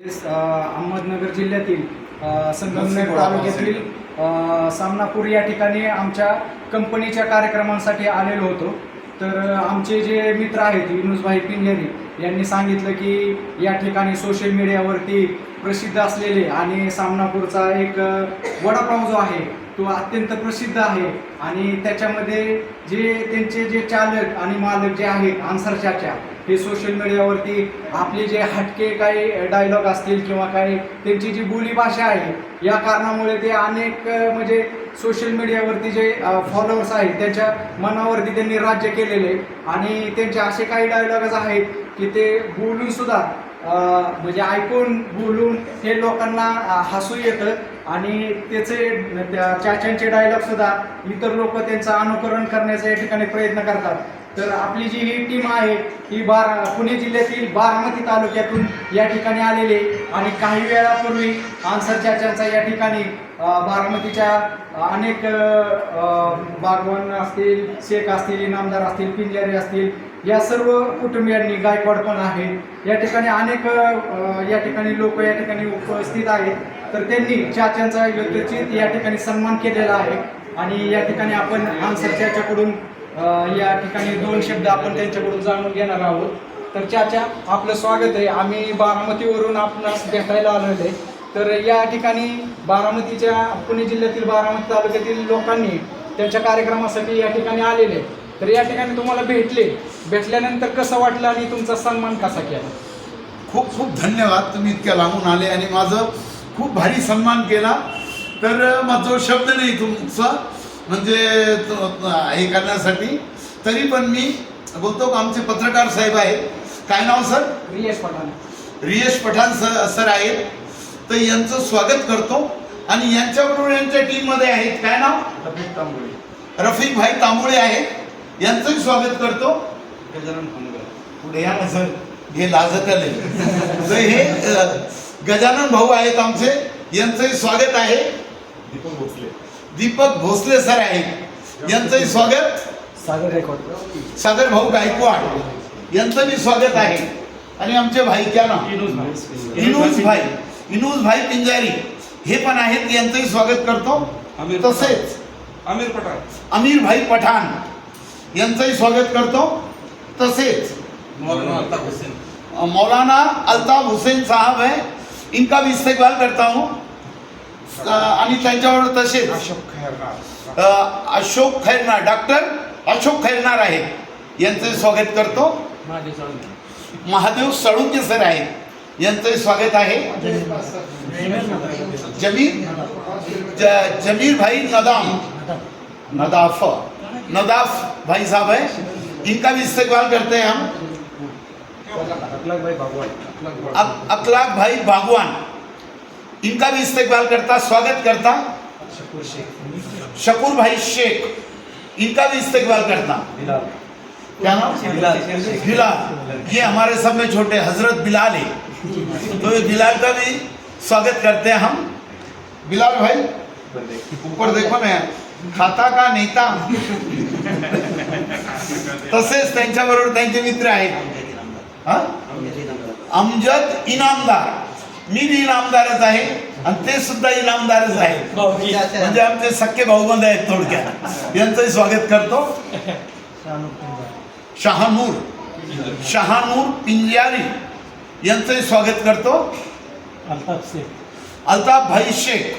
अहमदनगर जिल्ह्यातील संगमनेर तालुक्यातील सामनापूर या ठिकाणी आमच्या कंपनीच्या कार्यक्रमांसाठी आलेलो होतो. तर आमचे जे मित्र आहेत युनुसभाई पिंजरी यांनी सांगितलं की या ठिकाणी सोशल मीडियावरती प्रसिद्ध असलेले आणि सामनापूरचा एक वडापाव जो आहे तो अत्यंत प्रसिद्ध आहे. आणि त्याच्यामध्ये जे त्यांचे जे चालक आणि मालक जे आहेत आन्सर चाचा हे सोशल मीडियावरती आपले जे हटके काही डायलॉग असतील किंवा काही त्यांची जी बोलीभाषा आहे या कारणामुळे ते अनेक म्हणजे सोशल मीडियावरती जे फॉलोअर्स आहेत त्यांच्या मनावरती त्यांनी राज्य केलेले. आणि त्यांचे असे काही डायलॉगच आहेत की ते बोलून सुद्धा म्हणजे ऐकून बोलून हे लोकांना हसू येतं. आणि त्याचे त्या चाच्यांचे डायलॉग सुद्धा इतर लोक त्यांचं अनुकरण करण्याचा या ठिकाणी प्रयत्न करतात. तर आपली जी ही टीम आहे ही बारा पुणे जिल्ह्यातील बारामती तालुक्यातून या ठिकाणी आलेले आणि काही वेळापूर्वी आन्सर चाच्यांचा या ठिकाणी बारामतीच्या अनेक बागवान असतील शेख असतील इनामदार असतील पिंजारी असतील या सर्व कुटुंबियांनी गायकवाड पण आहे. या ठिकाणी अनेक या ठिकाणी लोक या ठिकाणी उपस्थित आहेत. तर त्यांनी चाच्यांचा योग्यचित या ठिकाणी सन्मान केलेला आहे. आणि या ठिकाणी आपण आन्सर चाच्याकडून या ठिकाणी दोन शब्द आपण त्यांच्याकडून जाणून घेणार आहोत. तर चाचा आपलं स्वागत आहे. आम्ही बारामतीवरून आपणास भेटायला आलेलो आहे. तर या ठिकाणी बारामतीच्या पुणे जिल्ह्यातील बारामती तालुक्यातील लोकांनी त्यांच्या कार्यक्रमासाठी या ठिकाणी आलेले तर या ठिकाणी तुम्हाला भेटले. भेटल्यानंतर कसं वाटलं आणि तुमचा सन्मान कसा केला? खूप खूप धन्यवाद. तुम्ही इतक्या लांबून आले आणि माझं खूप भारी सन्मान केला. तर माझा शब्द नाही तुमचा. म्हणजे हे करण्यासाठी. तरी पण मी बोलतो आमचे पत्रकार साहेब आहेत. काय नाव sir? Riyash Pathan. Riyash Pathan sir sir आहेत. तर यांचं स्वागत करतो. आणि यांच्याबरोबर यांच्या टीममध्ये आहेत. काय नाव? रफिक भाई तांबुळे आहेत. यांचंही स्वागत करतो. पुढे या ना सर. हे लाजत आले तर हे गजानन भाऊ आहेत आमचे. यांचंही स्वागत आहे. दीपक भोसले. दीपक भोसले सर आहेत. यांचंही स्वागत. सागर रेकॉर्ड सागर भाऊ गायकवाड. यांचं मी स्वागत आहे. आणि आमचे भाई क्या नाव इनूज भाई. इनूज भाई. पिंजारी. हे पण आहेत यांचंही स्वागत करतो. आमिर तसेच आमिर पठाण. अमीर भाई पठाण. यांचंही स्वागत करतो. तसेच मौलाना अल्ताफ हुसैन. अ, मौलाना अल्ताफ हुसैन साहब है. इनका भी इस्तेकबाल करता हूँ. आणि त्यांच्याबरोबर तसेच. अ, अशोक खैरनार डॉक्टर अशोक खैरनार आहेत. यांचे स्वागत करतो. महादेव सळुंके सर आहेत. यांचे स्वागत आहे. जमीर जमीर भाई नदाम. नदाफ. नदाफ भाई साहब है इनका भी इस्तेकबाल करते हैं हम. अक- अखलाक भाई बागवान इनका भी इस्तेकबाल करता स्वागत करता। शकूर भाई शेख इनका भी इस्तेकबाल करता। क्या नाम? बिलाल। ये हमारे सब में छोटे हज़रत बिलाल है। तो ये बिलाल का भी स्वागत करते हैं हम। बिलाल भाई ऊपर देखो ना खाता का नेता। तसेच त्यांच्याबरोबर त्यांचे मित्र आहेत। अमजद इनामदार। मी बी इनामदारच आहे आणि ते सुद्धा इनामदारच आहेत. म्हणजे आमचे सख्खे भाऊबंद आहेत थोडक्यात. यांचंही स्वागत करतो. शहानूर. शहानूर पिंजारी यांचंही स्वागत करतो. अल्ताफ भाई शेख.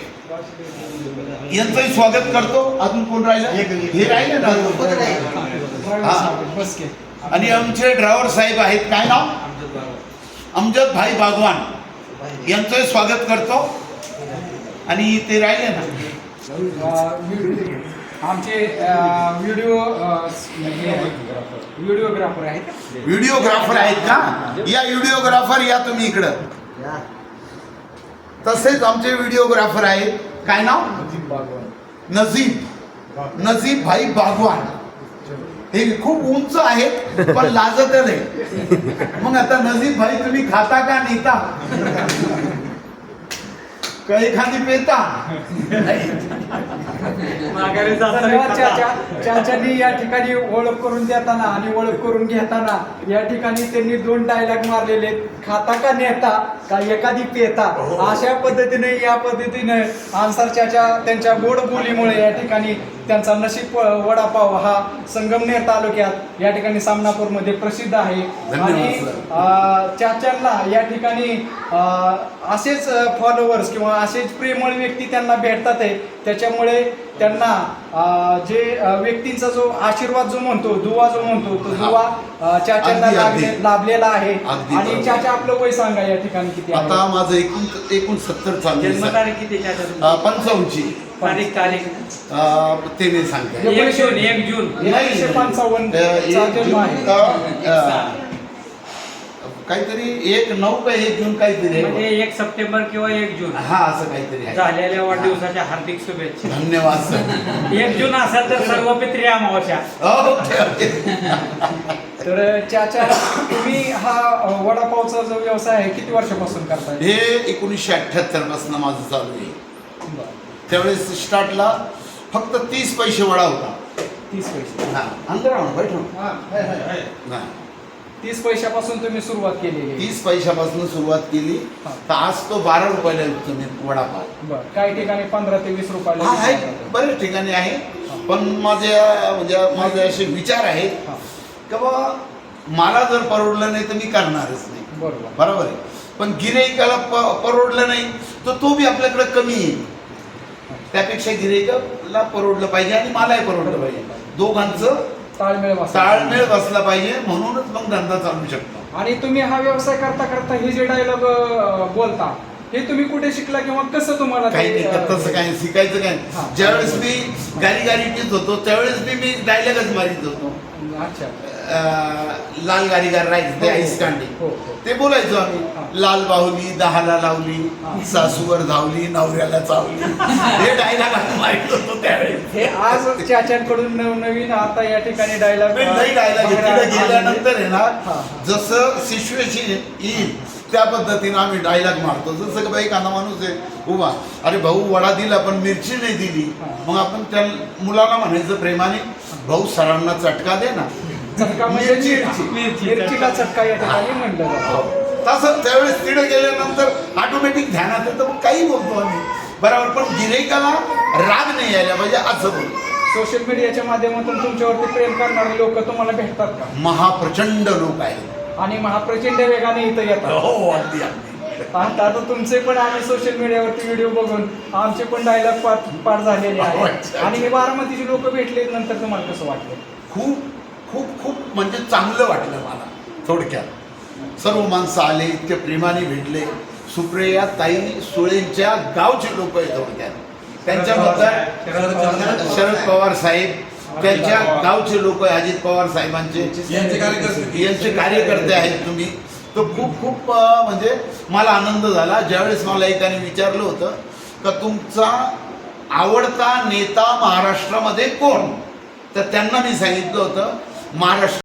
यांचंही स्वागत करतो. अजून कोण राहिलं? हे राहिले ना? अजून? हा. आणि आमचे ड्रायव्हर साहेब आहेत. काय नाव? अमजद भाई बागवान. यांचंही स्वागत करतो. आणि ते राहिले ना. आमचे व्हिडिओ व्हिडिओग्राफर आहेत व्हिडिओग्राफर आहेत का? या व्हिडिओग्राफर या तुम्ही इकडं. तसेच आमचे व्हिडिओग्राफर आहेत. काय नाव? नजीब. नजीब भाई बागवान. हे खूप उंच आहेत पण लाजत नाही. मग आता नजीब भाई तुम्ही खाता का नेता? का एखादी पेता? चाचांनी या ठिकाणी ओळख करून देताना आणि ओळख करून घेताना या ठिकाणी त्यांनी दोन डायलॉग मारलेले. खाता का नेता? का एखादी पेता? अशा पद्धतीने या पद्धतीने आन्सर चाचा त्यांच्या गोड बोलीमुळे या ठिकाणी त्यांचा नशीब वडापाव हा संगमनेर तालुक्यात या ठिकाणी सामनापूरमध्ये प्रसिद्ध आहे. आणि चाचांना या ठिकाणी असेच फॉलोअर्स किंवा असेच प्रेमळ व्यक्ती त्यांना भेटतात आहे. त्याच्यामुळे त्यांना जे व्यक्तींचा जो आशीर्वाद जो म्हणतो दुवा जो म्हणतो तो. दुवा चाचांना. लाभलेला आहे आणि. चाचा आपलं वय सांगा या ठिकाणी किती आहे आता माझं एकूण एकूण सत्तर. जन्मतारीख किती पंचावन्नची तारीख तारीख अं, ते नाही सांगताय एक जून एक जून एकोणीसशे पंचावन्न जन्म जून आहे. काहीतरी एक नऊ का एक जून काहीतरी म्हणजे आहे एक सप्टेंबर किंवा एक जून. हा असं काहीतरी आहे. झालेल्या वाढदिवसाच्या हार्दिक शुभेच्छा. धन्यवाद सर. एक जून असेल तर सर्व पित्री अमावस्या. ओके ओके तर चाचा तुम्ही हा अ, वडापावचा जो व्यवसाय आहे किती वर्षापासून करताय? हे एकोणीसशे अठ्ठ्याहत्तरपासून माझं चालू आहे. बरं. त्यावेळेस स्टार्टला फक्त तीस पैसे वडा होता. तीस पैसे. हा. अंदर आणा बैठो. हा. तीस पैशापासून तुम्ही सुरुवात केलेली आहे. तीस पैशापासून सुरुवात केली. हा. तर आज तो बारा रुपयाला विकतो मी वडापाव. बरं काही ठिकाणी पंधरा ते वीस रुपयाला हा आहे. विकला जातो. बरेच ठिकाणी आहे. पण माझ्या म्हणजे माझे असे विचार आहेत हा, की बाबा मला जर परवडलं नाही तर मी करणारच नाही. बरोबर. बरोबर आहे. पण गिराईकाला प परवडलं नाही तर तो बी आपल्याकडे कमी येईल. त्यापेक्षा गिराईकाला परवडलं पाहिजे आणि मलाही परवडलं पाहिजे. दोघांचं ताळमेळ बसला. ताळमेळ बसला पाहिजे म्हणूनच मग धंदा चालू शकतो आणि तुम्ही हा व्यवसाय करता करता हे जे डायलॉग बोलता हे तुम्ही कुठे शिकला किंवा कसं तुम्हाला ते, काही नाही अ, तसं काही शिकायचं हा. काय ज्यावेळेस मी गाडी गाडीटीत होतो त्यावेळेस बी मी डायलॉगच मारित होतो अच्छा लाल गाडीगार राईस ते हो, आईस कांडे हो, हो. ते बोलायचो हा. आम्ही लाल बाहुली दहाला लावली हा. सासूवर धावली नवऱ्याला चावली हे डायलॉग आम्ही मारित होतो त्यावेळेस हे आज चाच्यांकडून नवनवीन आता या ठिकाणी डायलॉग नाही डायलॉग तिकडे गेल्यानंतर आहे हा, ना हा. जसं सिच्युएशन येईल त्या पद्धतीनं आम्ही डायलॉग मारतो जसं की बाई एखादा माणूस आहे उभा अरे भाऊ वडा दिला पण मिरची नाही दिली हा. मग आपण त्या मुलाला म्हणायचं प्रेमाने भाऊ सरांना चटका दे ना चटका म्हणजे मिरची. मिरची. मिरची. मिरचीला चटका. या ठिकाणी म्हणलं जातं. हो. तसं त्यावेळेस तिकडे गेल्यानंतर ऑटोमॅटिक ध्यानात येतं मग काही बोलतो आम्ही. बरोबर पण गिराईकाला राग नाही यायला पाहिजे असं बोलतो. सोशल मीडियाच्या माध्यमातून तुमच्यावरती प्रेम करणारे लोक तुम्हाला भेटतात का? महाप्रचंड लोक आहेत. आणि महाप्रचंड वेगाने इथं येतात. हो अगदी अगदी. आता आता तुमचे पण आम्ही सोशल मीडियावरती व्हिडिओ बघून आमचे पण डायलॉग पाठ पाठ झालेले हो, आहेत अच्छा. आणि हे बारामतीचे लोक भेटले नंतर तुम्हाला कसं वाटलं? खूप म्हणजे चांगलं वाटलं मला. थोडक्यात. सर्व माणसं आले इतके प्रेमाने भेटले. सुप्रिया ताई सुळेंच्या गावचे लोक आहेत थोडक्यात. त्यांच्याबद्दल शरद पवार साहेब. त्यांच्या गावचे लोक अजित पवार साहेबांचे. यांचे कार्यकर्ते. आहेत तुम्ही. तो खूप खूप म्हणजे मला आनंद झाला. ज्यावेळेस मला एकाने विचारलं होतं का तुमचा आवडता नेता महाराष्ट्रामध्ये कोण? तर त्यांना मी सांगितलं होतं महाराष्ट्र